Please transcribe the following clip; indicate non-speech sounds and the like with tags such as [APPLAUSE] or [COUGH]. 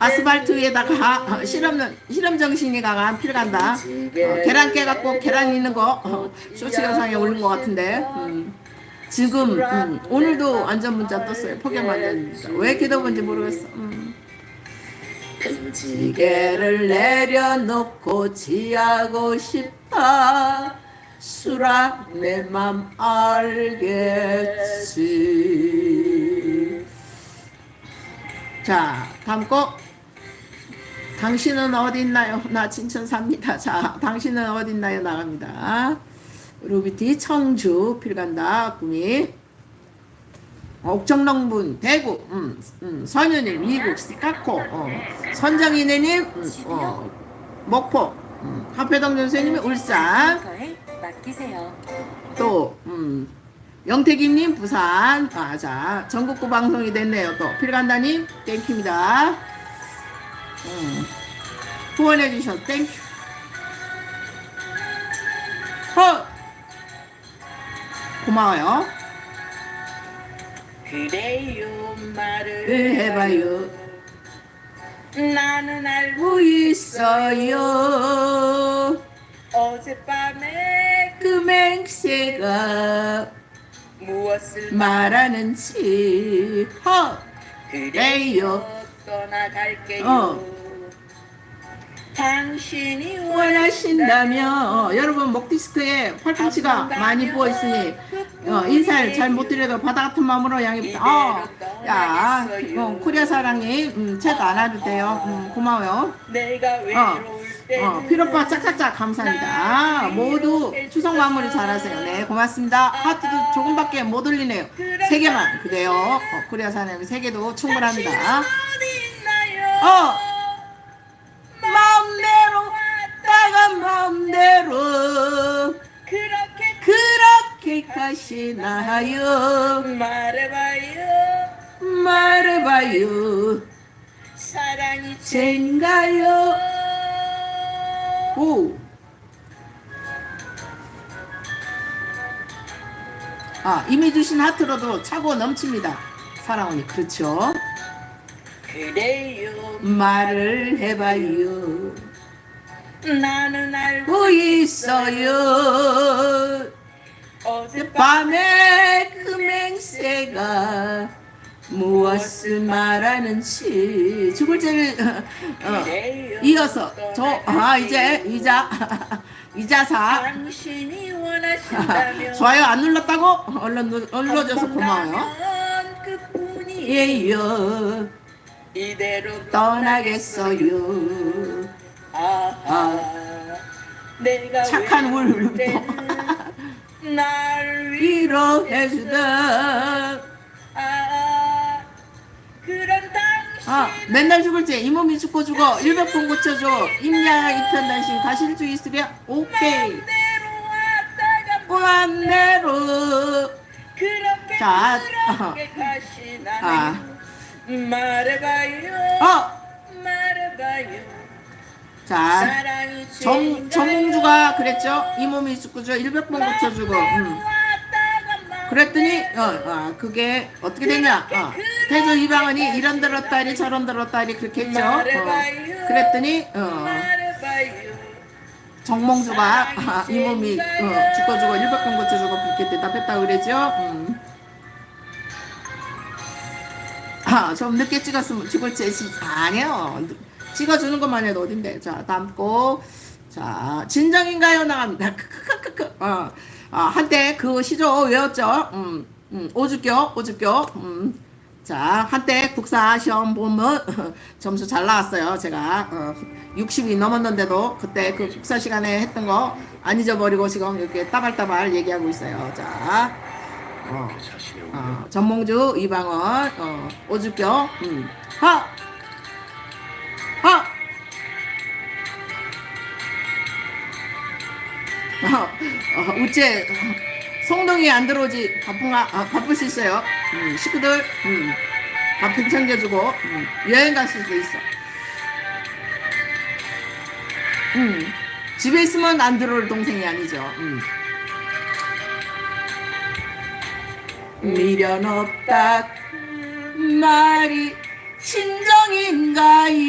아스팔트 위에다가 실험 실험 정신이 강한 필 간다. 어, 계란 깨갖고 계란 있는 거 어, 쇼츠 영상에 올린 것 같은데. 음. 지금 음, 오늘도 안전 문자 떴어요. 폭염 안전 문자. 왜 더운지 모르겠어. 음. 지게를 내려놓고 지하고 싶다. 수라 내 맘 알겠지. 자, 다음 거. 당신은 어디 있나요? 나 진천 삽니다. 자, 당신은 어디 있나요? 나갑니다. 루비티 청주 필간다 구미 옥정농분 대구 음, 음, 선유님 미국 시카고 어, 선정이네님 음, 어, 목포 음, 하패동 선생님이 울산 거에 맡기세요. 또 음, 영태기님 부산 아자 전국구 방송이 됐네요 또 필간다님 땡큐입니다 음, 후원해 주셔서 땡큐 헐 고마워요. 그래요 말을 을 해봐요? 나는 알고 뭐 있어요? 어젯밤에 그 맹세가 무엇을 말하는지. 허! 그래요. 떠나갈게요. 어. 당신이 원하신다면. 어, 여러분 목디스크에 팔꿈치가 많이 부어 있으니 어, 인사를 잘 못 드려도 바다 같은 마음으로 양해부터 어, 야 어, 코리아 사랑이 음, 챗안 와도 돼요. 음, 고마워요. 때 어, 피로파 짝짝짝 감사합니다. 모두 추석 마무리 잘하세요. 네 고맙습니다. 하트도 조금밖에 못 올리네요. 세 개만. 그래요? 어, 코리아 사랑이 세 개도 충분합니다. 어 말해봐요 말해봐요 사랑이 젠가요 오. 아 이미 주신 하트로도 차고 넘칩니다 사랑언니 그렇죠? 그래요 말을 해봐요 나는 알고 뭐 있어요 어젯밤 밤에 그 맹세가 무엇을 말하는지 죽을 죄를 [LAUGHS] 어, 이어서 저 아 이제 이자 [LAUGHS] 이자사. 당신이 원하신다면 [LAUGHS] 좋아요. 안 눌렀다고? 얼른 눌- 눌러줘서 고마워요. 그뿐이에요. 예요 이대로 떠나겠어요. 아하. 내가 착한. 때는 날 위로 위로해주다 아 그런 당신 아 맨날 죽을 때이 몸이 죽고 죽어 100번 고쳐줘. 임야 이편 단신 가실 수 있으랴. 오케이. 그렇게 자, 그렇게 가시나요 아. 말해봐요. 어! 말해봐요 자 정? 정몽주가 그랬죠 이 몸이 죽고 죽어 100번 고쳐주고 음. 그랬더니 어, 어 그게 어떻게 되냐 어, 태조 이방원이 이런 들었다리 저런 들었다리 그렇게 했죠 어, 그랬더니 어, 정몽주가 아, 이 몸이 어, 죽고 죽어 100번 고쳐주고 그렇게 대답했다 그러죠 음. 아, 좀 늦게 찍었으면 죽을 죄지 아니요 찍어주는 것만 해도 어딘데? 자 다음 곡 자 진정인가요? 나갑니다. [LAUGHS] 크크크크크. 어, 아, 한때 그 시조 외웠죠? 음, 음, 오주교 오주교 음. 자 한때 국사 시험 보면 [LAUGHS] 점수 잘 나왔어요 제가. 어, 60이 넘었는데도 그때 그 국사 시간에 했던 거 안 잊어버리고 지금 이렇게 따발따발 얘기하고 있어요. 자 어, 어, 전몽주 이방원 어, 오주교 음. 하! 하! 어, 어, 우째 송동이 안 들어오지 바쁜가 아, 바쁠 수 있어요 음, 식구들 음, 밥좀 챙겨주고 음, 여행 갈 수도 있어 음, 집에 있으면 안 들어올 동생이 아니죠 음. 미련 없다 그 말이 진정인가요?